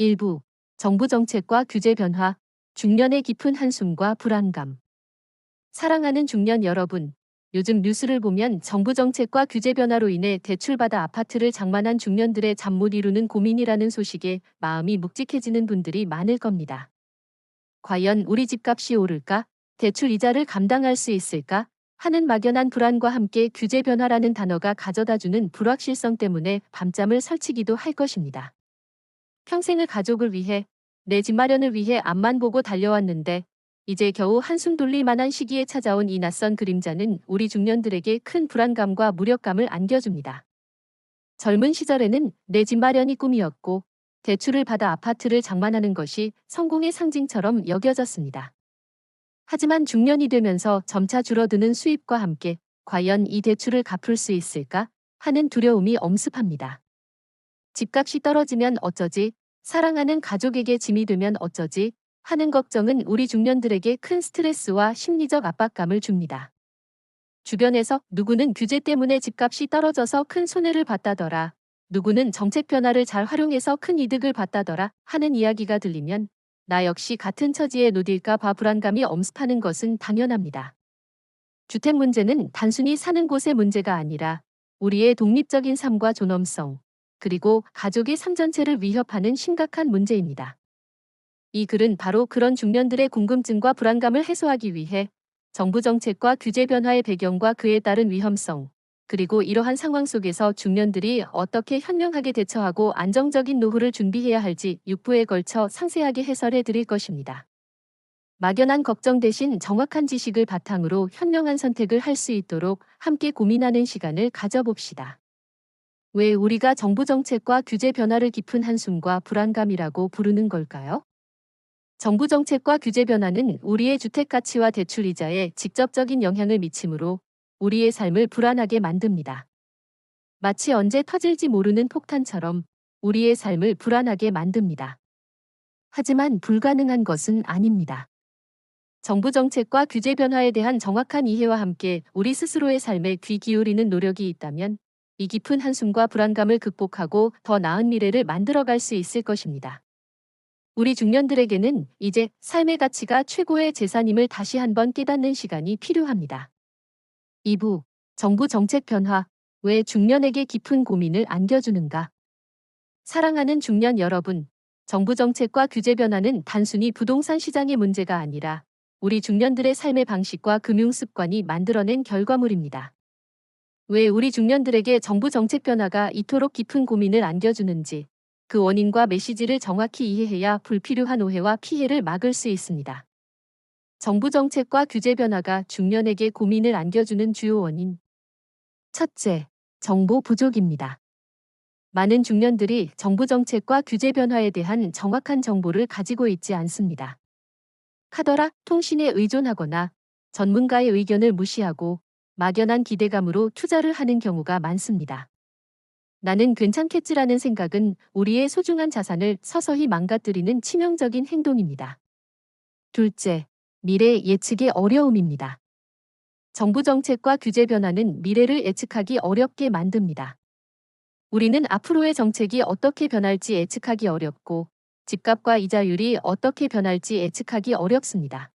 일부 정부 정책과 규제 변화, 중년의 깊은 한숨과 불안감. 사랑하는 중년 여러분, 요즘 뉴스를 보면 정부 정책과 규제 변화로 인해 대출받아 아파트를 장만한 중년들의 잠 못 이루는 고민이라는 소식에 마음이 묵직해지는 분들이 많을 겁니다. 과연 우리 집값이 오를까? 대출 이자를 감당할 수 있을까? 하는 막연한 불안과 함께 규제 변화라는 단어가 가져다주는 불확실성 때문에 밤잠을 설치기도 할 것입니다. 평생을 가족을 위해 내 집 마련을 위해 앞만 보고 달려왔는데 이제 겨우 한숨 돌릴 만한 시기에 찾아온 이 낯선 그림자는 우리 중년들에게 큰 불안감과 무력감을 안겨줍니다. 젊은 시절에는 내 집 마련이 꿈이었고 대출을 받아 아파트를 장만하는 것이 성공의 상징처럼 여겨졌습니다. 하지만 중년이 되면서 점차 줄어드는 수입과 함께 과연 이 대출을 갚을 수 있을까 하는 두려움이 엄습합니다. 집값이 떨어지면 어쩌지, 사랑하는 가족에게 짐이 되면 어쩌지 하는 걱정은 우리 중년들에게 큰 스트레스와 심리적 압박감을 줍니다. 주변에서 누구는 규제 때문에 집값이 떨어져서 큰 손해를 봤다더라. 누구는 정책 변화를 잘 활용해서 큰 이득을 봤다더라 하는 이야기가 들리면 나 역시 같은 처지에 놓일까 봐 불안감이 엄습하는 것은 당연합니다. 주택 문제는 단순히 사는 곳의 문제가 아니라 우리의 독립적인 삶과 존엄성, 그리고 가족의 삶 전체를 위협하는 심각한 문제입니다. 이 글은 바로 그런 중년들의 궁금증과 불안감을 해소하기 위해 정부 정책과 규제 변화의 배경과 그에 따른 위험성, 그리고 이러한 상황 속에서 중년들이 어떻게 현명하게 대처하고 안정적인 노후를 준비해야 할지 6부에 걸쳐 상세하게 해설해 드릴 것입니다. 막연한 걱정 대신 정확한 지식을 바탕으로 현명한 선택을 할 수 있도록 함께 고민하는 시간을 가져봅시다. 왜 우리가 정부 정책과 규제 변화를 깊은 한숨과 불안감이라고 부르는 걸까요? 정부 정책과 규제 변화는 우리의 주택 가치와 대출 이자에 직접적인 영향을 미치므로 우리의 삶을 불안하게 만듭니다. 마치 언제 터질지 모르는 폭탄처럼 우리의 삶을 불안하게 만듭니다. 하지만 불가능한 것은 아닙니다. 정부 정책과 규제 변화에 대한 정확한 이해와 함께 우리 스스로의 삶에 귀 기울이는 노력이 있다면 이 깊은 한숨과 불안감을 극복하고 더 나은 미래를 만들어갈 수 있을 것입니다. 우리 중년들에게는 이제 삶의 가치가 최고의 재산임을 다시 한번 깨닫는 시간이 필요합니다. 2부 정부 정책 변화 왜 중년에게 깊은 고민을 안겨주는가? 사랑하는 중년 여러분, 정부 정책과 규제 변화는 단순히 부동산 시장의 문제가 아니라 우리 중년들의 삶의 방식과 금융 습관이 만들어낸 결과물입니다. 왜 우리 중년들에게 정부 정책 변화가 이토록 깊은 고민을 안겨주는지 그 원인과 메시지를 정확히 이해해야 불필요한 오해와 피해를 막을 수 있습니다. 정부 정책과 규제 변화가 중년에게 고민을 안겨주는 주요 원인. 첫째, 정보 부족입니다. 많은 중년들이 정부 정책과 규제 변화에 대한 정확한 정보를 가지고 있지 않습니다. 카더라 통신에 의존하거나 전문가의 의견을 무시하고 막연한 기대감으로 투자를 하는 경우가 많습니다. 나는 괜찮겠지라는 생각은 우리의 소중한 자산을 서서히 망가뜨리는 치명적인 행동입니다. 둘째, 미래 예측의 어려움입니다. 정부 정책과 규제 변화는 미래를 예측하기 어렵게 만듭니다. 우리는 앞으로의 정책이 어떻게 변할지 예측하기 어렵고 집값과 이자율이 어떻게 변할지 예측하기 어렵습니다.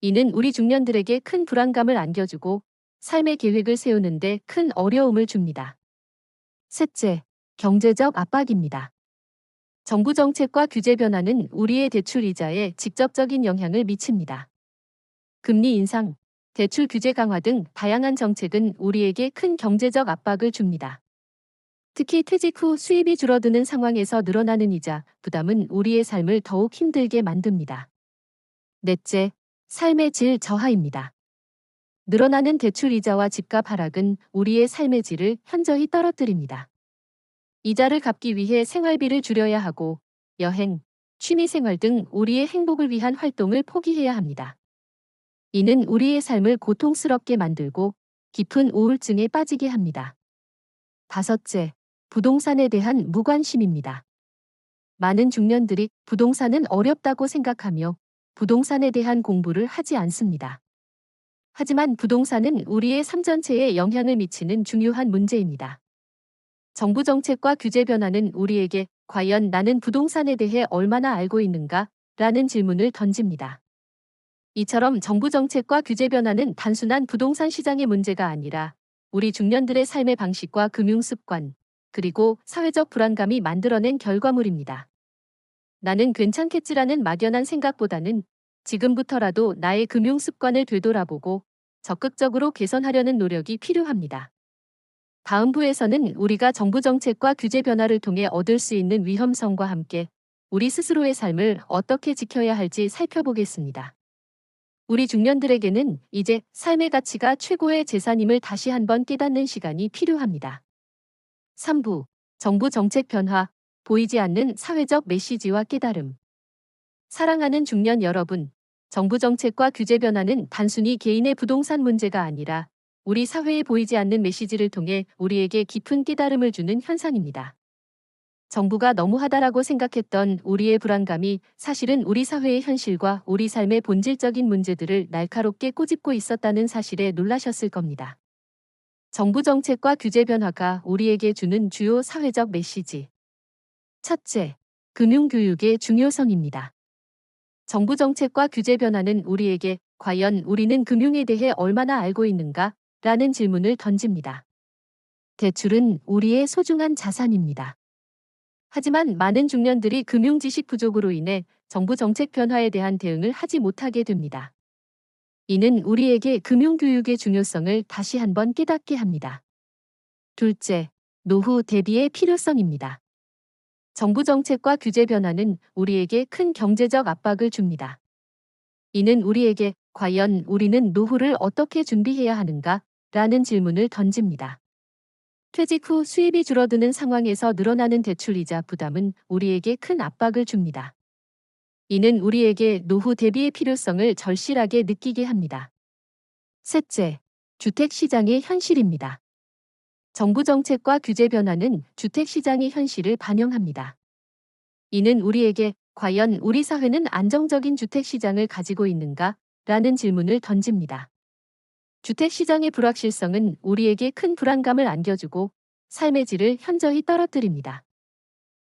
이는 우리 중년들에게 큰 불안감을 안겨주고 삶의 계획을 세우는데 큰 어려움을 줍니다. 셋째, 경제적 압박입니다. 정부 정책과 규제 변화는 우리의 대출 이자에 직접적인 영향을 미칩니다. 금리 인상, 대출 규제 강화 등 다양한 정책은 우리에게 큰 경제적 압박을 줍니다. 특히 퇴직 후 수입이 줄어드는 상황에서 늘어나는 이자, 부담은 우리의 삶을 더욱 힘들게 만듭니다. 넷째, 삶의 질 저하입니다. 늘어나는 대출 이자와 집값 하락은 우리의 삶의 질을 현저히 떨어뜨립니다. 이자를 갚기 위해 생활비를 줄여야 하고 여행, 취미생활 등 우리의 행복을 위한 활동을 포기해야 합니다. 이는 우리의 삶을 고통스럽게 만들고 깊은 우울증에 빠지게 합니다. 다섯째, 부동산에 대한 무관심입니다. 많은 중년들이 부동산은 어렵다고 생각하며 부동산에 대한 공부를 하지 않습니다. 하지만 부동산은 우리의 삶 전체에 영향을 미치는 중요한 문제입니다. 정부 정책과 규제 변화는 우리에게 과연 나는 부동산에 대해 얼마나 알고 있는가? 라는 질문을 던집니다. 이처럼 정부 정책과 규제 변화는 단순한 부동산 시장의 문제가 아니라 우리 중년들의 삶의 방식과 금융 습관, 그리고 사회적 불안감이 만들어낸 결과물입니다. 나는 괜찮겠지라는 막연한 생각보다는 지금부터라도 나의 금융 습관을 되돌아보고 적극적으로 개선하려는 노력이 필요합니다. 다음 부에서는 우리가 정부 정책과 규제 변화를 통해 얻을 수 있는 위험성과 함께 우리 스스로의 삶을 어떻게 지켜야 할지 살펴보겠습니다. 우리 중년들에게는 이제 삶의 가치가 최고의 재산임을 다시 한번 깨닫는 시간이 필요합니다. 3부 정부 정책 변화 보이지 않는 사회적 메시지와 깨달음 사랑하는 중년 여러분 정부 정책과 규제 변화는 단순히 개인의 부동산 문제가 아니라 우리 사회에 보이지 않는 메시지를 통해 우리에게 깊은 깨달음을 주는 현상입니다. 정부가 너무하다라고 생각했던 우리의 불안감이 사실은 우리 사회의 현실과 우리 삶의 본질적인 문제들을 날카롭게 꼬집고 있었다는 사실에 놀라셨을 겁니다. 정부 정책과 규제 변화가 우리에게 주는 주요 사회적 메시지. 첫째, 금융교육의 중요성입니다. 정부 정책과 규제 변화는 우리에게 과연 우리는 금융에 대해 얼마나 알고 있는가? 라는 질문을 던집니다. 대출은 우리의 소중한 자산입니다. 하지만 많은 중년들이 금융 지식 부족으로 인해 정부 정책 변화에 대한 대응을 하지 못하게 됩니다. 이는 우리에게 금융 교육의 중요성을 다시 한번 깨닫게 합니다. 둘째, 노후 대비의 필요성입니다. 정부 정책과 규제 변화는 우리에게 큰 경제적 압박을 줍니다. 이는 우리에게 과연 우리는 노후를 어떻게 준비해야 하는가? 라는 질문을 던집니다. 퇴직 후 수입이 줄어드는 상황에서 늘어나는 대출이자 부담은 우리에게 큰 압박을 줍니다. 이는 우리에게 노후 대비의 필요성을 절실하게 느끼게 합니다. 셋째, 주택시장의 현실입니다. 정부 정책과 규제 변화는 주택시장의 현실을 반영합니다. 이는 우리에게 과연 우리 사회는 안정적인 주택시장을 가지고 있는가? 라는 질문을 던집니다. 주택시장의 불확실성은 우리에게 큰 불안감을 안겨주고 삶의 질을 현저히 떨어뜨립니다.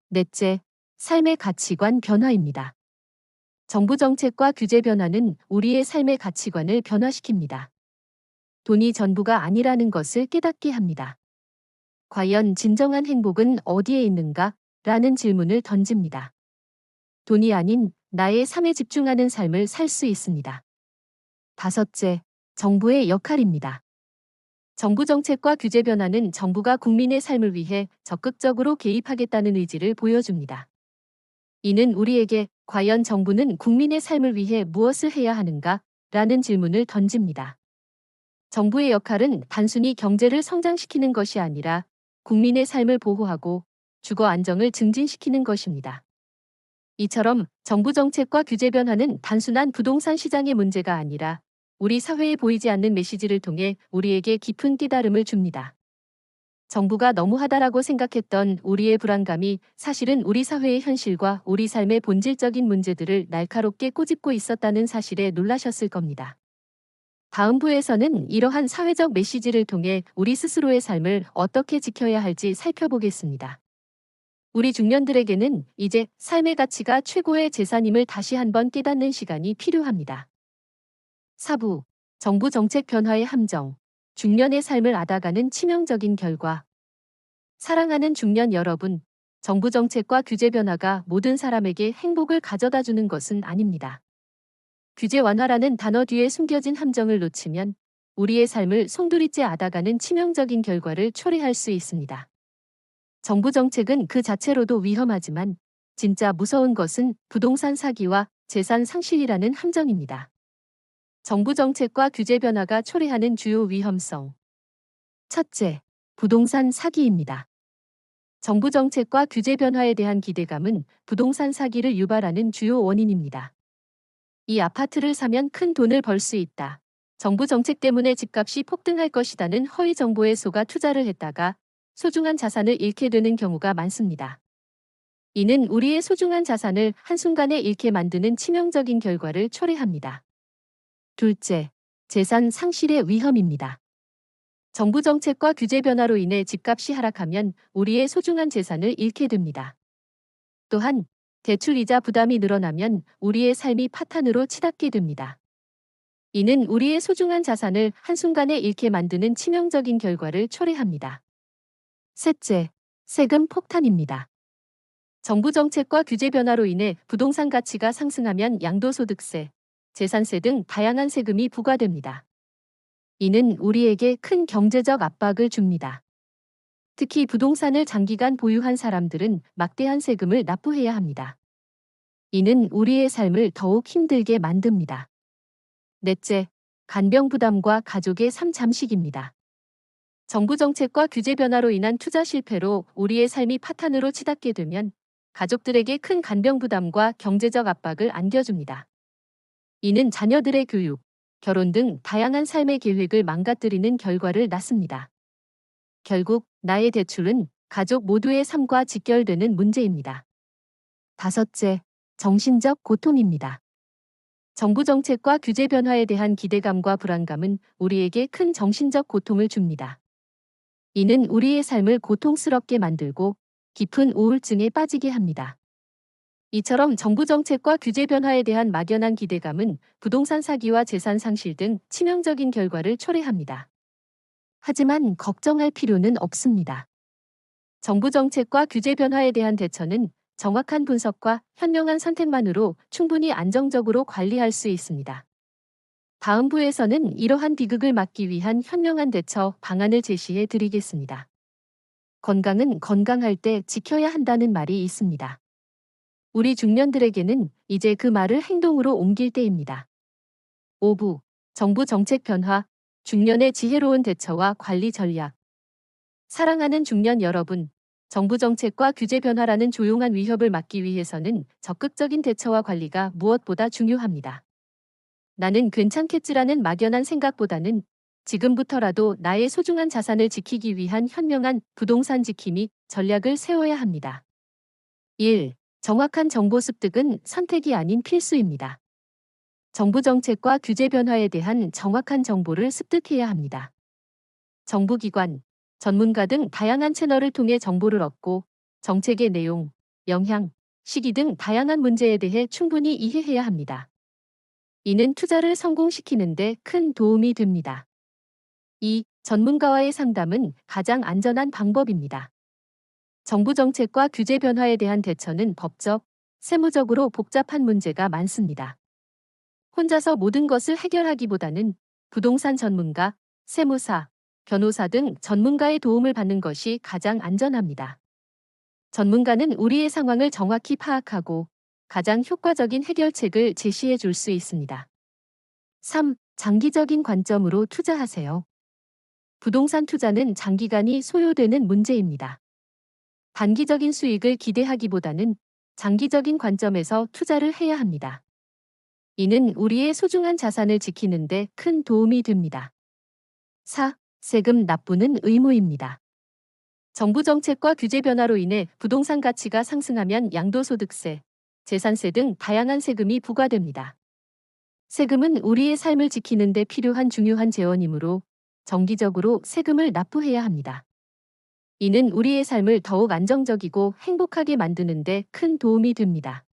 넷째, 삶의 가치관 변화입니다. 정부 정책과 규제 변화는 우리의 삶의 가치관을 변화시킵니다. 돈이 전부가 아니라는 것을 깨닫게 합니다. 과연 진정한 행복은 어디에 있는가? 라는 질문을 던집니다. 돈이 아닌 나의 삶에 집중하는 삶을 살 수 있습니다. 다섯째, 정부의 역할입니다. 정부 정책과 규제 변화는 정부가 국민의 삶을 위해 적극적으로 개입하겠다는 의지를 보여줍니다. 이는 우리에게 과연 정부는 국민의 삶을 위해 무엇을 해야 하는가? 라는 질문을 던집니다. 정부의 역할은 단순히 경제를 성장시키는 것이 아니라 국민의 삶을 보호하고 주거 안정을 증진시키는 것입니다. 이처럼 정부 정책과 규제 변화는 단순한 부동산 시장의 문제가 아니라 우리 사회에 보이지 않는 메시지를 통해 우리에게 깊은 깨달음을 줍니다. 정부가 너무하다라고 생각했던 우리의 불안감이 사실은 우리 사회의 현실과 우리 삶의 본질적인 문제들을 날카롭게 꼬집고 있었다는 사실에 놀라셨을 겁니다. 다음 부에서는 이러한 사회적 메시지를 통해 우리 스스로의 삶을 어떻게 지켜야 할지 살펴보겠습니다. 우리 중년들에게는 이제 삶의 가치가 최고의 재산임을 다시 한번 깨닫는 시간이 필요합니다. 4부 정부 정책 변화의 함정 중년의 삶을 앗아가는 치명적인 결과 사랑하는 중년 여러분 정부 정책과 규제 변화가 모든 사람에게 행복을 가져다 주는 것은 아닙니다. 규제 완화라는 단어 뒤에 숨겨진 함정을 놓치면 우리의 삶을 송두리째 앗아가는 치명적인 결과를 초래할 수 있습니다. 정부 정책은 그 자체로도 위험하지만 진짜 무서운 것은 부동산 사기와 재산 상실이라는 함정입니다. 정부 정책과 규제 변화가 초래하는 주요 위험성. 첫째, 부동산 사기입니다. 정부 정책과 규제 변화에 대한 기대감은 부동산 사기를 유발하는 주요 원인입니다. 이 아파트를 사면 큰 돈을 벌 수 있다. 정부 정책 때문에 집값이 폭등할 것이다는 허위 정보에 속아 투자를 했다가 소중한 자산을 잃게 되는 경우가 많습니다. 이는 우리의 소중한 자산을 한순간에 잃게 만드는 치명적인 결과를 초래합니다. 둘째, 재산 상실의 위험입니다. 정부 정책과 규제 변화로 인해 집값이 하락하면 우리의 소중한 재산을 잃게 됩니다. 또한 대출 이자 부담이 늘어나면 우리의 삶이 파탄으로 치닫게 됩니다. 이는 우리의 소중한 자산을 한순간에 잃게 만드는 치명적인 결과를 초래합니다. 셋째, 세금 폭탄입니다. 정부 정책과 규제 변화로 인해 부동산 가치가 상승하면 양도소득세, 재산세 등 다양한 세금이 부과됩니다. 이는 우리에게 큰 경제적 압박을 줍니다. 특히 부동산을 장기간 보유한 사람들은 막대한 세금을 납부해야 합니다. 이는 우리의 삶을 더욱 힘들게 만듭니다. 넷째, 간병 부담과 가족의 삶 잠식입니다. 정부 정책과 규제 변화로 인한 투자 실패로 우리의 삶이 파탄으로 치닫게 되면 가족들에게 큰 간병 부담과 경제적 압박을 안겨줍니다. 이는 자녀들의 교육, 결혼 등 다양한 삶의 계획을 망가뜨리는 결과를 낳습니다. 결국 나의 대출은 가족 모두의 삶과 직결되는 문제입니다. 다섯째, 정신적 고통입니다. 정부 정책과 규제 변화에 대한 기대감과 불안감은 우리에게 큰 정신적 고통을 줍니다. 이는 우리의 삶을 고통스럽게 만들고 깊은 우울증에 빠지게 합니다. 이처럼 정부 정책과 규제 변화에 대한 막연한 기대감은 부동산 사기와 재산 상실 등 치명적인 결과를 초래합니다. 하지만 걱정할 필요는 없습니다. 정부 정책과 규제 변화에 대한 대처는 정확한 분석과 현명한 선택만으로 충분히 안정적으로 관리할 수 있습니다. 다음 부에서는 이러한 비극을 막기 위한 현명한 대처 방안을 제시해 드리겠습니다. 건강은 건강할 때 지켜야 한다는 말이 있습니다. 우리 중년들에게는 이제 그 말을 행동으로 옮길 때입니다. 5부 정부 정책 변화, 중년의 지혜로운 대처와 관리 전략. 사랑하는 중년 여러분, 정부 정책과 규제 변화라는 조용한 위협을 막기 위해서는 적극적인 대처와 관리가 무엇보다 중요합니다. 나는 괜찮겠지라는 막연한 생각보다는 지금부터라도 나의 소중한 자산을 지키기 위한 현명한 부동산 지킴이 전략을 세워야 합니다. 1. 정확한 정보 습득은 선택이 아닌 필수입니다. 정부 정책과 규제 변화에 대한 정확한 정보를 습득해야 합니다. 정부기관, 전문가 등 다양한 채널을 통해 정보를 얻고 정책의 내용, 영향, 시기 등 다양한 문제에 대해 충분히 이해해야 합니다. 이는 투자를 성공시키는데 큰 도움이 됩니다. 2. 전문가와의 상담은 가장 안전한 방법입니다. 정부 정책과 규제 변화에 대한 대처는 법적, 세무적으로 복잡한 문제가 많습니다. 혼자서 모든 것을 해결하기보다는 부동산 전문가, 세무사, 변호사 등 전문가의 도움을 받는 것이 가장 안전합니다. 전문가는 우리의 상황을 정확히 파악하고 가장 효과적인 해결책을 제시해 줄 수 있습니다. 3. 장기적인 관점으로 투자하세요. 부동산 투자는 장기간이 소요되는 문제입니다. 단기적인 수익을 기대하기보다는 장기적인 관점에서 투자를 해야 합니다. 이는 우리의 소중한 자산을 지키는데 큰 도움이 됩니다. 4. 세금 납부는 의무입니다. 정부 정책과 규제 변화로 인해 부동산 가치가 상승하면 양도소득세, 재산세 등 다양한 세금이 부과됩니다. 세금은 우리의 삶을 지키는 데 필요한 중요한 재원이므로 정기적으로 세금을 납부해야 합니다. 이는 우리의 삶을 더욱 안정적이고 행복하게 만드는 데 큰 도움이 됩니다.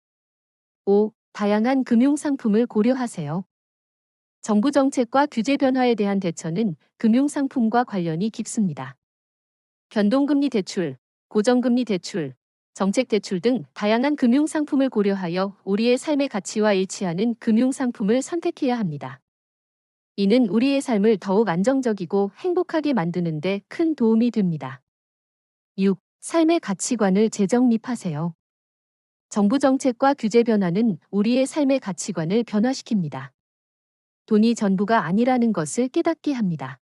5. 다양한 금융 상품을 고려하세요. 정부 정책과 규제 변화에 대한 대처는 금융 상품과 관련이 깊습니다. 변동금리 대출, 고정금리 대출, 정책 대출 등 다양한 금융 상품을 고려하여 우리의 삶의 가치와 일치하는 금융 상품을 선택해야 합니다. 이는 우리의 삶을 더욱 안정적이고 행복하게 만드는 데 큰 도움이 됩니다. 6. 삶의 가치관을 재정립하세요. 정부 정책과 규제 변화는 우리의 삶의 가치관을 변화시킵니다. 돈이 전부가 아니라는 것을 깨닫게 합니다.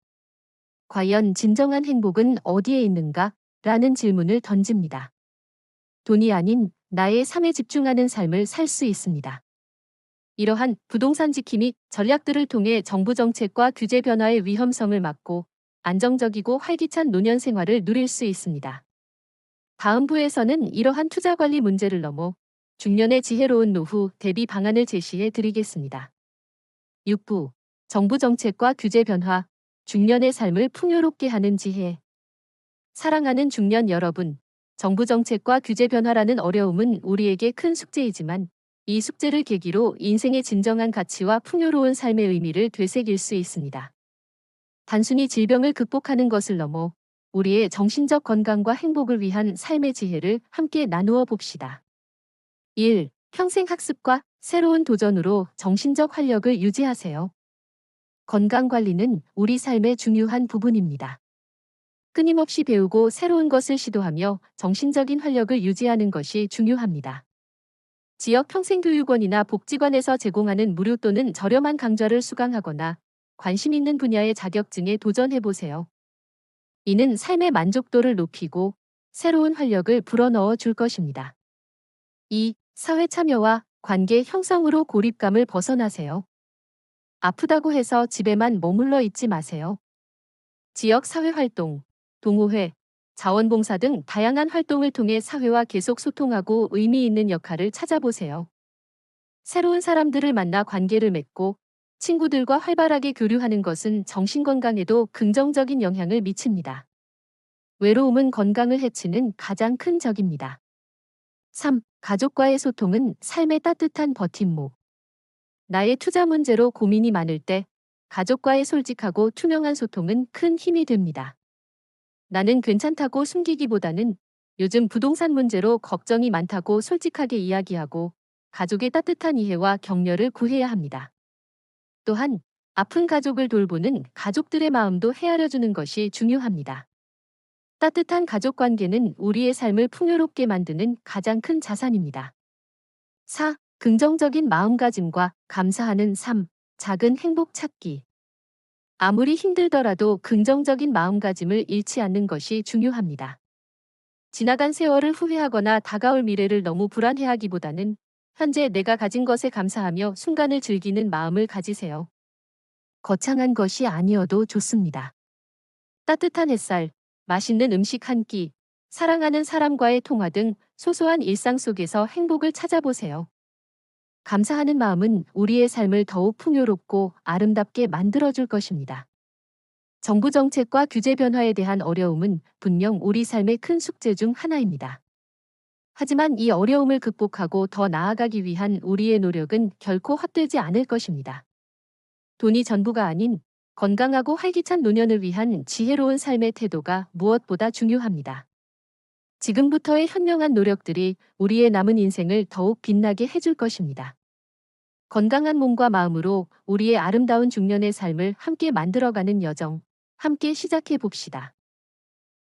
과연 진정한 행복은 어디에 있는가? 라는 질문을 던집니다. 돈이 아닌 나의 삶에 집중하는 삶을 살 수 있습니다. 이러한 부동산 지킴 및 전략들을 통해 정부 정책과 규제 변화의 위험성을 막고 안정적이고 활기찬 노년 생활을 누릴 수 있습니다. 다음 부에서는 이러한 투자 관리 문제를 넘어 중년의 지혜로운 노후 대비 방안을 제시해 드리겠습니다. 6부 정부 정책과 규제 변화, 중년의 삶을 풍요롭게 하는 지혜. 사랑하는 중년 여러분, 정부 정책과 규제 변화라는 어려움은 우리에게 큰 숙제이지만 이 숙제를 계기로 인생의 진정한 가치와 풍요로운 삶의 의미를 되새길 수 있습니다. 단순히 질병을 극복하는 것을 넘어 우리의 정신적 건강과 행복을 위한 삶의 지혜를 함께 나누어 봅시다. 1. 평생 학습과 새로운 도전으로 정신적 활력을 유지하세요. 건강 관리는 우리 삶의 중요한 부분입니다. 끊임없이 배우고 새로운 것을 시도하며 정신적인 활력을 유지하는 것이 중요합니다. 지역 평생교육원이나 복지관에서 제공하는 무료 또는 저렴한 강좌를 수강하거나 관심 있는 분야의 자격증에 도전해보세요. 이는 삶의 만족도를 높이고 새로운 활력을 불어넣어 줄 것입니다. 2. 사회 참여와 관계 형성으로 고립감을 벗어나세요. 아프다고 해서 집에만 머물러 있지 마세요. 지역 사회 활동, 동호회, 자원봉사 등 다양한 활동을 통해 사회와 계속 소통하고 의미 있는 역할을 찾아보세요. 새로운 사람들을 만나 관계를 맺고 친구들과 활발하게 교류하는 것은 정신건강에도 긍정적인 영향을 미칩니다. 외로움은 건강을 해치는 가장 큰 적입니다. 3. 가족과의 소통은 삶의 따뜻한 버팀목. 나의 투자 문제로 고민이 많을 때 가족과의 솔직하고 투명한 소통은 큰 힘이 됩니다. 나는 괜찮다고 숨기기보다는 요즘 부동산 문제로 걱정이 많다고 솔직하게 이야기하고 가족의 따뜻한 이해와 격려를 구해야 합니다. 또한 아픈 가족을 돌보는 가족들의 마음도 헤아려 주는 것이 중요합니다. 따뜻한 가족 관계는 우리의 삶을 풍요롭게 만드는 가장 큰 자산입니다. 4. 긍정적인 마음가짐과 감사하는 삶, 작은 행복 찾기. 아무리 힘들더라도 긍정적인 마음가짐을 잃지 않는 것이 중요합니다. 지나간 세월을 후회하거나 다가올 미래를 너무 불안해하기보다는 현재 내가 가진 것에 감사하며 순간을 즐기는 마음을 가지세요. 거창한 것이 아니어도 좋습니다. 따뜻한 햇살, 맛있는 음식 한 끼, 사랑하는 사람과의 통화 등 소소한 일상 속에서 행복을 찾아보세요. 감사하는 마음은 우리의 삶을 더욱 풍요롭고 아름답게 만들어줄 것입니다. 정부 정책과 규제 변화에 대한 어려움은 분명 우리 삶의 큰 숙제 중 하나입니다. 하지만 이 어려움을 극복하고 더 나아가기 위한 우리의 노력은 결코 헛되지 않을 것입니다. 돈이 전부가 아닌 건강하고 활기찬 노년을 위한 지혜로운 삶의 태도가 무엇보다 중요합니다. 지금부터의 현명한 노력들이 우리의 남은 인생을 더욱 빛나게 해줄 것입니다. 건강한 몸과 마음으로 우리의 아름다운 중년의 삶을 함께 만들어가는 여정, 함께 시작해 봅시다.